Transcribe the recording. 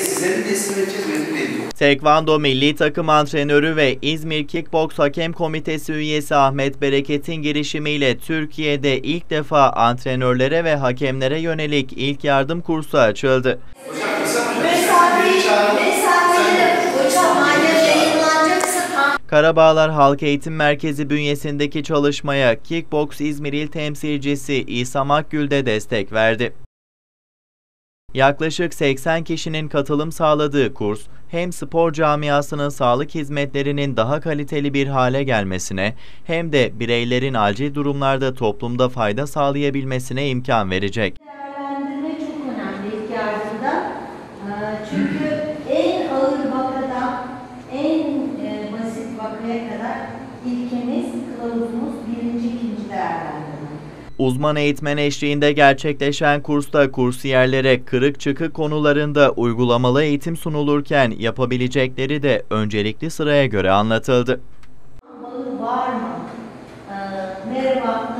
sizlerin teslim edeceğiz. Tekvando milli takım antrenörü ve İzmir Kickbox Hakem Komitesi üyesi Ahmet Bereket'in girişimiyle Türkiye'de ilk defa antrenörlere ve hakemlere yönelik ilk yardım kursu açıldı. Hocam. Mesafeyi, mesafeyi hocam. Karabağlar Halk Eğitim Merkezi bünyesindeki çalışmaya Kickbox İzmir İl Temsilcisi İsam Akgül de destek verdi. Yaklaşık 80 kişinin katılım sağladığı kurs, hem spor camiasının sağlık hizmetlerinin daha kaliteli bir hale gelmesine hem de bireylerin acil durumlarda toplumda fayda sağlayabilmesine imkan verecek. Değerlendirme çok önemli ilk yardımda. Ee, Çünkü en ağır vakadan en e, basit vakaya kadar ilkemiz, Uzman eğitmen eşliğinde gerçekleşen kursta kursiyerlere kırık çıkı konularında uygulamalı eğitim sunulurken yapabilecekleri de öncelikli sıraya göre anlatıldı. Var mı? Ee, nereye?